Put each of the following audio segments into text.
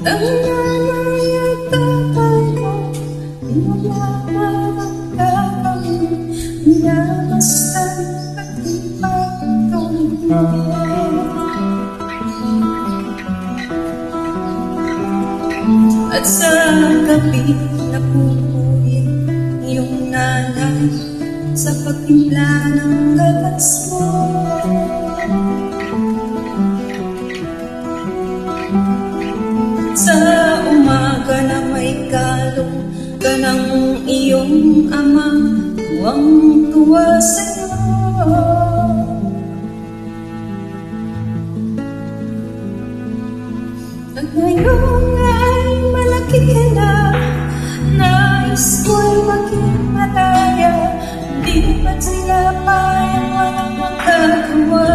At sa gabi napupuwi iyong nanay Sa pagtimpla ng gatas mo ka ng iyong ama Tuwang tuwa sa'yo At ngayon ay malaki ka na Nais ko'y maging malaya Di ba't sila pa ang walang magagawa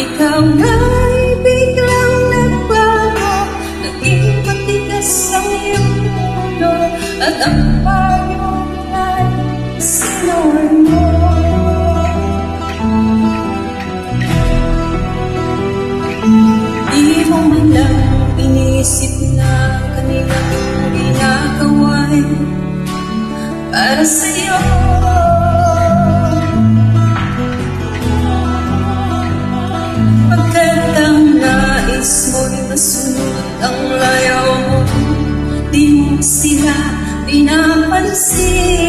Ikaw nga'y ang payo nila'y sinaway mo Di mo lang inisip na kanilang ginagawa'y para sa'yo pinapansin.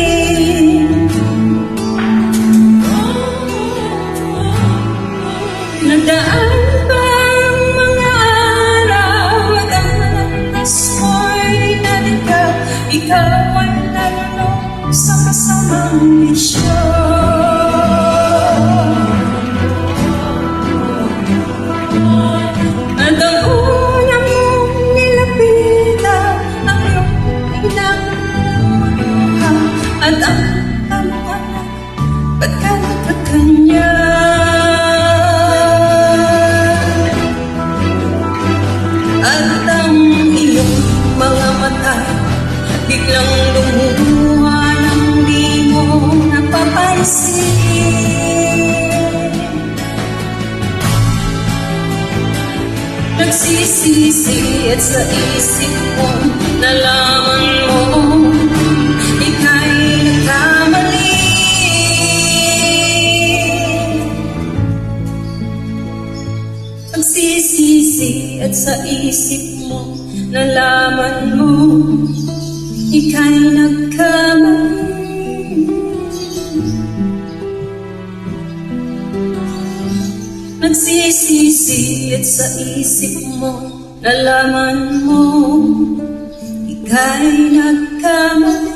Nagdaan pa ang mga araw At ang nalika Ikaw ay nalulong sa kasamang misyon Nagsisisi at sa isip mo Nalaman mo Ika'y nagkamali. Nagsisisi at sa isip mo Nalaman mo Ika'y nagkamali Nagsisisi at sa isip mo Nalaman mo Ika'y nagkamali